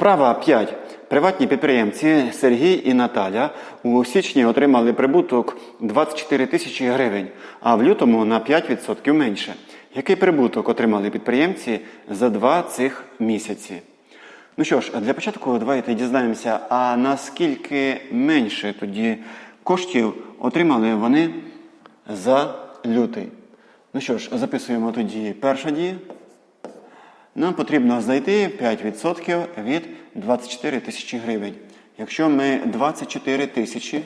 Вправа 5. Приватні підприємці Сергій і Наталя у січні отримали прибуток 24 тисячі гривень, а в лютому на 5% менше. Який прибуток отримали підприємці за два цих місяці? Ну що ж, для початку давайте дізнаємося, а наскільки менше тоді коштів отримали вони за лютий. Ну що ж, записуємо тоді перша дія. Нам потрібно знайти 5% від 24 тисячі гривень. Якщо ми 24 тисячі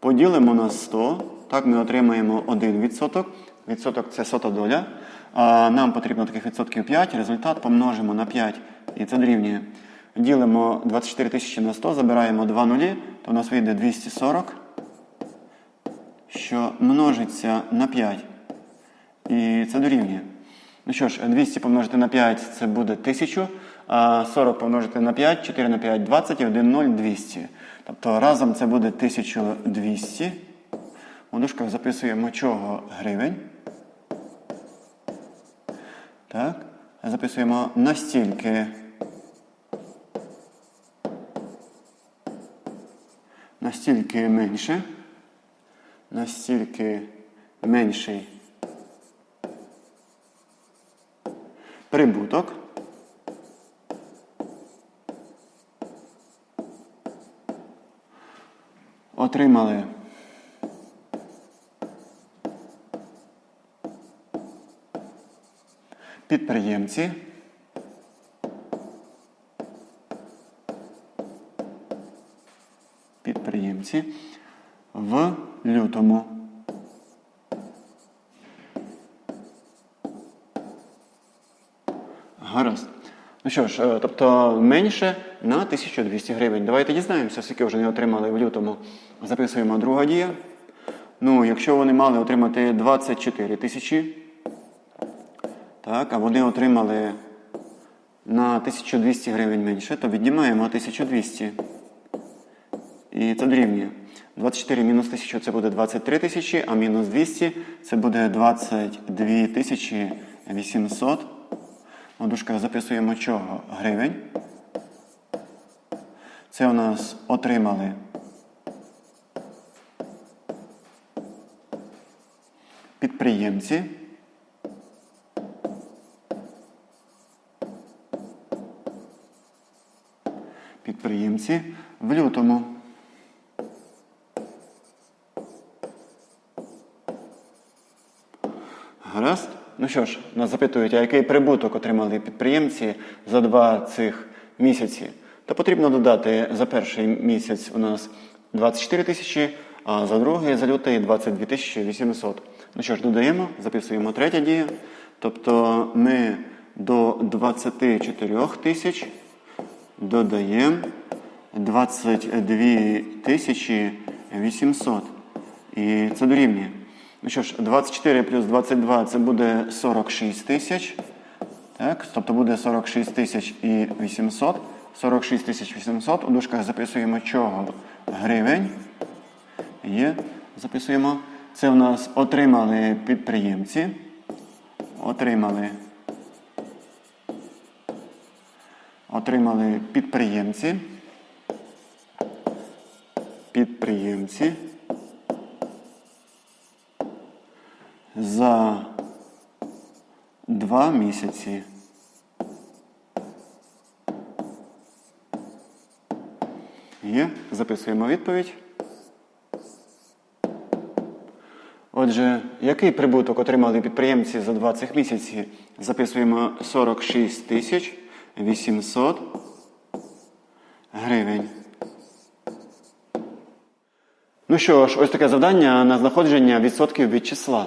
поділимо на 100, так ми отримаємо 1%. Відсоток це сота доля. А нам потрібно таких відсотків 5. Результат помножимо на 5. І це дорівнює. Ділимо 24 тисячі на 100, забираємо 2 нулі, то у нас вийде 240, що множиться на 5. І це дорівнює. Ну що ж, 200 помножити на 5 це буде 1000, а 40 помножити на 5, 4 на 5 20 і 1 0 200. Тобто разом це буде 1200. У дужках записуємо чого гривень. Так. Записуємо настільки. Настільки менше. Настільки менший прибуток. Отримали підприємці. Підприємці в лютому. Гаразд. Ну що ж, е, тобто менше на 1200 гривень. Давайте дізнаємося, скільки вже не отримали в лютому. Записуємо друга дія. Ну, якщо вони мали отримати 24 тисячі, так, а вони отримали на 1200 гривень менше, то віднімаємо 1200. І це дорівнює. 24 мінус 1000 це буде 23 тисячі, а мінус 200 це буде 22 тисячі 800. У дужках записуємо чого? Гривень. Це у нас отримали підприємці. Підприємці в лютому. Гаразд. Ну що ж, нас запитують, а який прибуток отримали підприємці за два цих місяці? То потрібно додати за перший місяць у нас 24 тисячі, а за другий, за лютий 22 тисячі 800. Ну що ж, додаємо, записуємо третя дія. Тобто ми до 24 тисяч додаємо 22 тисячі 800. І це дорівнює. Ну що ж, 24 плюс 22 це буде 46 тисяч. Так, тобто буде 46 тисяч і 800. 46 тисяч 800. У дужках записуємо чого? Гривень. Є. Записуємо. Це в нас отримали підприємці. Отримали. Отримали підприємці. Підприємці. За два місяці. Є. Записуємо відповідь. Отже, який прибуток отримали підприємці за два цих місяці? Записуємо 46 тисяч 800 гривень. Ну що ж, ось таке завдання на знаходження відсотків від числа.